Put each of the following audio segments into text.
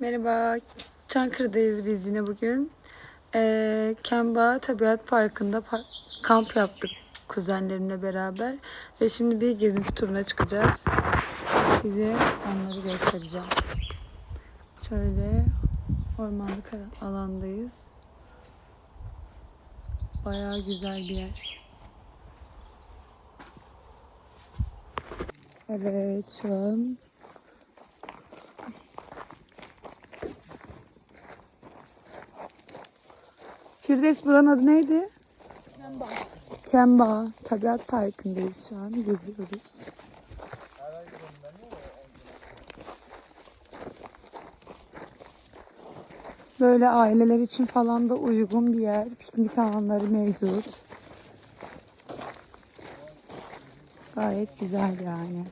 Merhaba, Çankırı'dayız biz yine bugün. Ee, Kemba Tabiat Parkı'nda pa- kamp yaptık kuzenlerimle beraber. Ve şimdi bir gezinti turuna çıkacağız. Size onları göstereceğim. Şöyle ormanlık alandayız. Bayağı güzel bir yer. Evet şu an Firdevs buranın adı neydi? Kemba. Kemba. Tabiat Parkı'ndayız şu an. Geziyoruz. Böyle aileler için falan da uygun bir yer. Piknik alanları mevcut. Gayet güzel yani.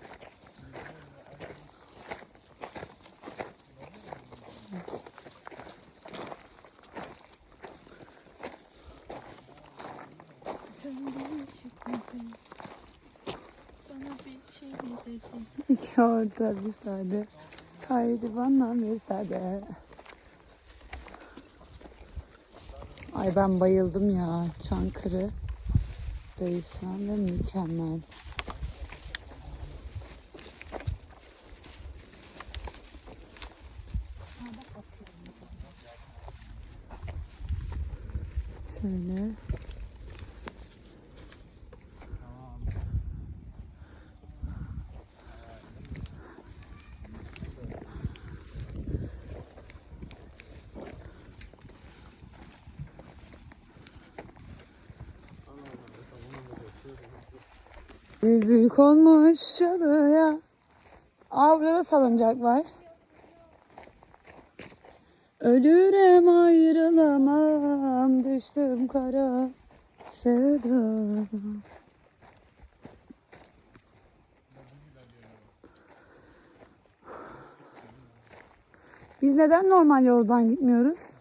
Bana bir şey bir sade. Haydi bana müsaade. Ay ben bayıldım ya. Çankırı. Dayız şu an ve mükemmel. Şöyle. Bir büyük olmuş çalıya. Aa burada da salıncak var. Ölürem ayrılamam düştüm kara sevdama. Biz neden normal yoldan gitmiyoruz?